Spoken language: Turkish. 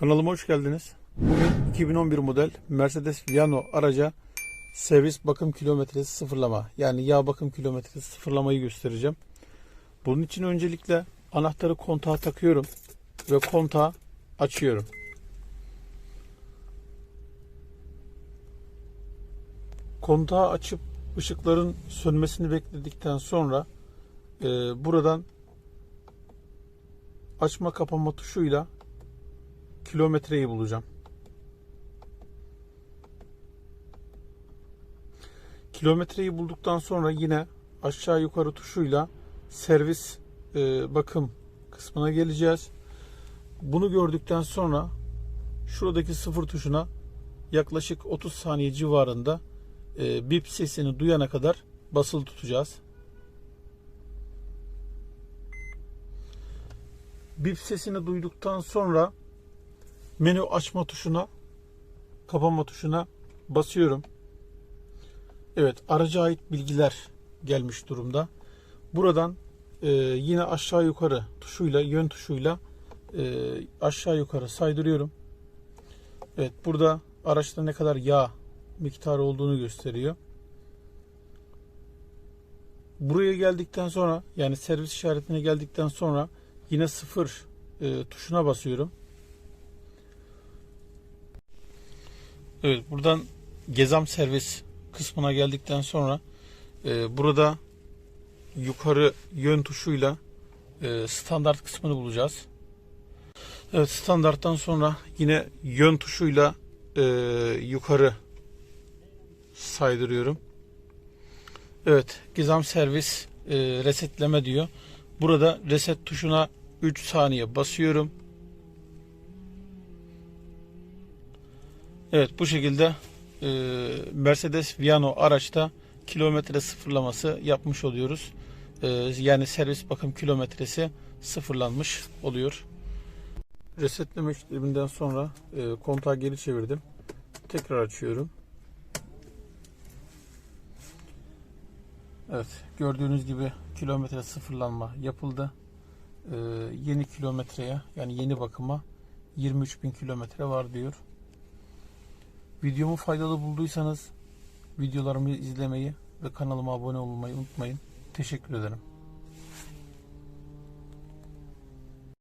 Kanalıma hoş geldiniz. Bugün 2011 model Mercedes Viano araca servis bakım kilometresi sıfırlama yani yağ bakım kilometresi sıfırlamayı göstereceğim. Bunun için öncelikle anahtarı kontağa takıyorum ve kontağı açıyorum. Kontağı açıp ışıkların sönmesini bekledikten sonra e, buradan açma kapama tuşuyla kilometreyi bulacağım. Kilometreyi bulduktan sonra yine aşağı yukarı tuşuyla servis e, bakım kısmına geleceğiz. Bunu gördükten sonra şuradaki sıfır tuşuna yaklaşık 30 saniye civarında e, bip sesini duyana kadar basılı tutacağız. Bip sesini duyduktan sonra menü açma tuşuna kapama tuşuna basıyorum. Evet araca ait bilgiler gelmiş durumda. Buradan e, yine aşağı yukarı tuşuyla yön tuşuyla e, aşağı yukarı saydırıyorum. Evet burada araçta ne kadar yağ miktarı olduğunu gösteriyor. Buraya geldikten sonra yani servis işaretine geldikten sonra yine sıfır e, tuşuna basıyorum. Evet buradan gezam servis kısmına geldikten sonra e, burada yukarı yön tuşuyla e, standart kısmını bulacağız. Evet standarttan sonra yine yön tuşuyla e, yukarı saydırıyorum. Evet gizem servis e, resetleme diyor. Burada reset tuşuna 3 saniye basıyorum. Evet bu şekilde e, Mercedes Viano araçta kilometre sıfırlaması yapmış oluyoruz. E, yani servis bakım kilometresi sıfırlanmış oluyor. Resetleme işleminden sonra e, kontağı geri çevirdim. Tekrar açıyorum. Evet gördüğünüz gibi kilometre sıfırlanma yapıldı. E, yeni kilometreye yani yeni bakıma 23.000 kilometre var diyor. Videomu faydalı bulduysanız videolarımı izlemeyi ve kanalıma abone olmayı unutmayın. Teşekkür ederim.